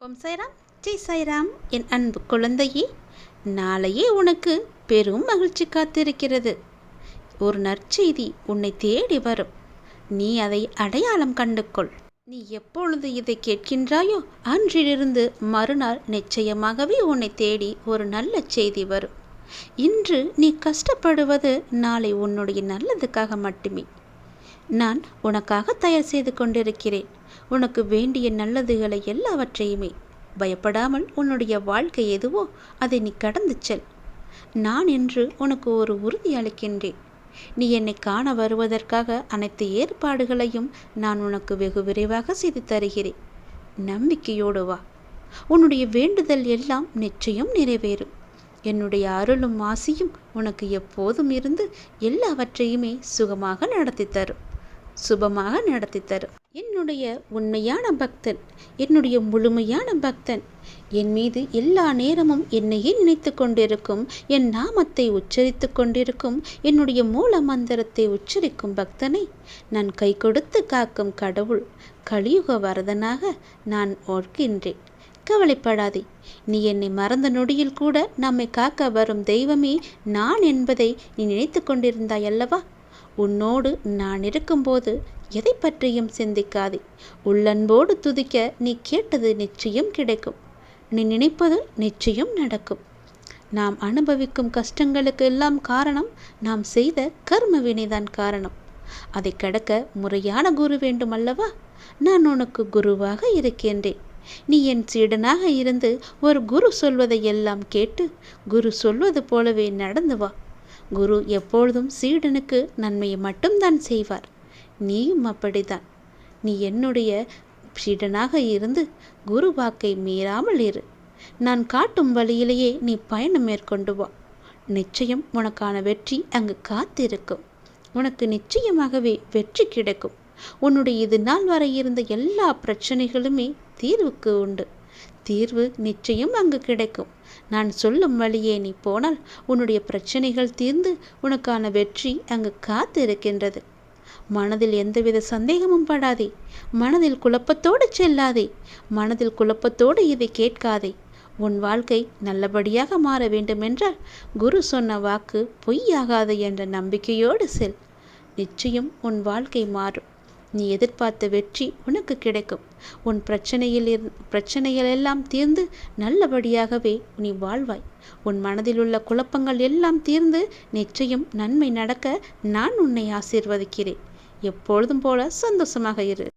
ஓம் சாய்ராம். ஜெய் சாய்ராம். என் அன்பு குழந்தையே நாளையே உனக்கு பெரும் மகிழ்ச்சி காத்திருக்கிறது. ஒரு நற்செய்தி உன்னை தேடி வரும். நீ அதை அடையாளம் கண்டுகொள். நீ எப்பொழுது இதை கேட்கின்றாயோ அன்றிலிருந்து மறுநாள் நிச்சயமாகவே உன்னை தேடி ஒரு நல்ல செய்தி வரும். இன்று நீ கஷ்டப்படுவது நாளை உன்னுடைய நல்லதுக்காக மட்டுமே. நான் உனக்காக தயார் செய்து கொண்டிருக்கிறேன். உனக்கு வேண்டிய நல்லதுகளை எல்லாவற்றையுமே. பயப்படாமல் உன்னுடைய வாழ்க்கை எதுவோ அதை நீ கடந்து செல். நான் என்று உனக்கு ஒரு உறுதி அளிக்கின்றேன். நீ என்னை காண வருவதற்காக அனைத்து ஏற்பாடுகளையும் நான் உனக்கு வெகு விரைவாக செய்து தருகிறேன். நம்பிக்கையோடு வா. உன்னுடைய வேண்டுதல் எல்லாம் நிச்சயம் நிறைவேறும். என்னுடைய அருளும் ஆசியும் உனக்கு எப்போதும் இருந்து எல்லாவற்றையுமே சுகமாக நடத்தி தரும். சுபமாக நடத்தி தரும் என்னுடைய உண்மையான பக்தன் என்னுடைய முழுமையான பக்தன் என் மீது எல்லா நேரமும் என்னையே நினைத்து கொண்டிருக்கும் என் நாமத்தை உச்சரித்து கொண்டிருக்கும் என்னுடைய மூல மந்திரத்தை உச்சரிக்கும் பக்தனை நான் கை கொடுத்து காக்கும் கடவுள் கலியுக வரதனாக நான் ஓர்க்கின்றேன். கவலைப்படாதே நீ என்னை மறந்த நொடியில் கூட நம்மை காக்க வரும் தெய்வமே நான் என்பதை நீ நினைத்து கொண்டிருந்தாய் அல்லவா உன்னோடு நான் இருக்கும்போது எதை பற்றியும் சிந்திக்காதே. உள்ளன்போடு துதிக்க நீ கேட்டது நிச்சயம் கிடைக்கும். நீ நினைப்பது நிச்சயம் நடக்கும். நாம் அனுபவிக்கும் கஷ்டங்களுக்கு எல்லாம் காரணம் நாம் செய்த கர்ம வினைதான் காரணம். அதை கடக்க முறையான குரு வேண்டும் அல்லவா? நான் உனக்கு குருவாக இருக்கின்றேன். நீ என் சீடனாக இருந்து ஒரு குரு சொல்வதை எல்லாம் கேட்டு குரு சொல்வது போலவே நடந்து வா. குரு எப்பொழுதும் சீடனுக்கு நன்மையை மட்டும்தான் செய்வார். நீயும் அப்படித்தான். நீ என்னுடைய சீடனாக இருந்து குரு வாக்கை மீறாமல் இரு. நான் காட்டும் வழியிலேயே நீ பயணம் மேற்கொண்டு வா. நிச்சயம் உனக்கான வெற்றி அங்கு காத்திருக்கும். உனக்கு நிச்சயமாகவே வெற்றி கிடைக்கும். உன்னுடைய இது நாள் வரை இருந்த எல்லா பிரச்சனைகளுமே தீர்வுக்கு உண்டு. தீர்வு நிச்சயம் அங்கு கிடைக்கும். நான் சொல்லும் வழியே நீ போனால் உன்னுடைய பிரச்சனைகள் தீர்ந்து உனக்கான வெற்றி அங்கு காத்து இருக்கின்றது மனதில் எந்தவித சந்தேகமும் படாதே. மனதில் குழப்பத்தோடு செல்லாதே. மனதில் குழப்பத்தோடு இதை கேட்காதே. உன் வாழ்க்கை நல்லபடியாக மாற வேண்டுமென்றால் குரு சொன்ன வாக்கு பொய்யாகாது என்ற நம்பிக்கையோடு செல். நிச்சயம் உன் வாழ்க்கை மாறும். நீ எதிர்பார்த்த வெற்றி உனக்கு கிடைக்கும். உன் பிரச்சனையில் இரு பிரச்சனைகள் எல்லாம் தீர்ந்து நல்லபடியாகவே நீ வாழ்வாய். உன் மனதில் உள்ள குழப்பங்கள் எல்லாம் தீர்ந்து நிச்சயம் நன்மை நடக்க நான் உன்னை ஆசீர்வதிக்கிறேன். எப்பொழுதும் போல சந்தோஷமாக இரு.